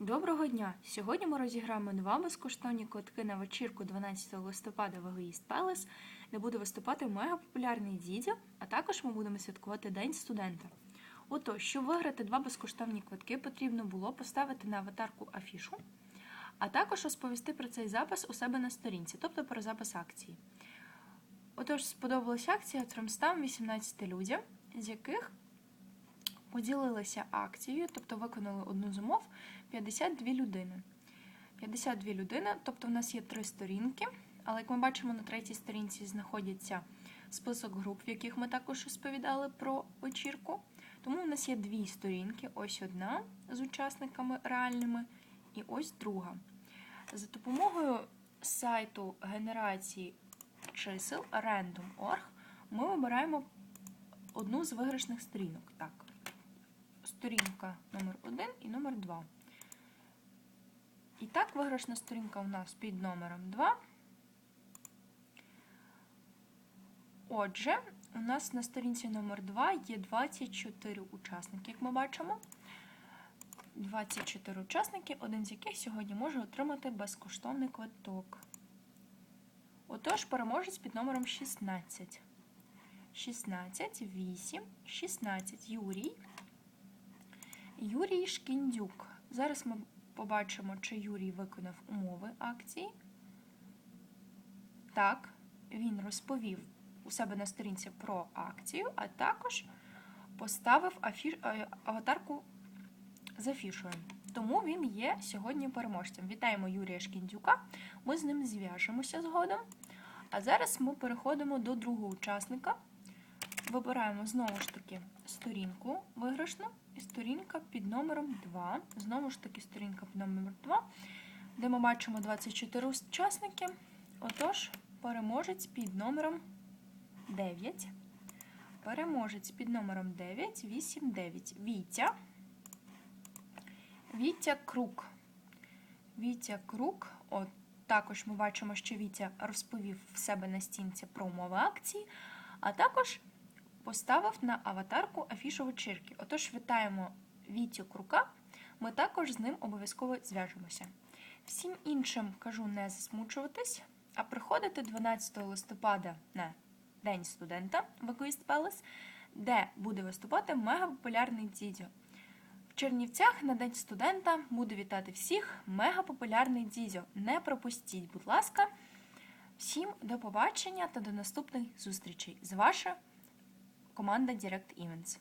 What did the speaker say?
Доброго дня! Сьогодні ми розіграємо два безкоштовні квитки на вечірку 12 листопада в Егоїст Пелес, де буде виступати мегапопулярний дідя, а також ми будемо святкувати День студента. Отож, щоб виграти два безкоштовні квитки, потрібно було поставити на аватарку афішу, а також розповісти про цей запис у себе на сторінці, тобто про запис акції. Отож, сподобалася акція 318 людям, з яких поділилися акцією, тобто виконали одну з умов 52 людини. 52 людини, тобто в нас є три сторінки, але як ми бачимо, на третій сторінці знаходяться список груп, в яких ми також розповідали про вечірку. Тому в нас є дві сторінки: ось одна з учасниками реальними, і ось друга. За допомогою сайту генерації чисел random.org ми обираємо одну з виграшних сторінок. Так, сторінка номер 1 і номер 2. І так, виграшна сторінка у нас під номером 2. Отже, у нас на сторінці номер 2 є 24 учасники, як ми бачимо. 24 учасники, один з яких сьогодні може отримати безкоштовний квиток. Отож, переможець під номером 16. 16, 8, 16. Юрій. Юрій Шкіндюк. Зараз ми побачимо, чи Юрій виконав умови акції. Так, він розповів у себе на сторінці про акцію, а також поставив афіш... е, аватарку з афішою. Тому він є сьогодні переможцем. Вітаємо Юрія Шкіндюка. Ми з ним зв'яжемося згодом. А зараз ми переходимо до другого учасника. Вибираємо знову ж таки сторінку виграшну і сторінка під номером 2. Знову ж таки, сторінка під номером 2, де ми бачимо 24 учасники. Отож, переможець під номером 9. Переможець під номером 9, 8, 9. Вітя. Вітя Крук. Вітя Крук. От також ми бачимо, що Вітя розповів в себе на стінці про умови акції, а також поставив на аватарку афішу вечірки. Отож, вітаємо Вітю Крука, ми також з ним обов'язково зв'яжемося. Всім іншим кажу не засмучуватись, а приходити 12 листопада на День студента в Егоїст Пелес, де буде виступати мегапопулярний дідьо. В Чернівцях на День студента буду вітати всіх мегапопулярний дідьо. Не пропустіть, будь ласка. Всім до побачення та до наступних зустрічей з ваша команда Direct Events.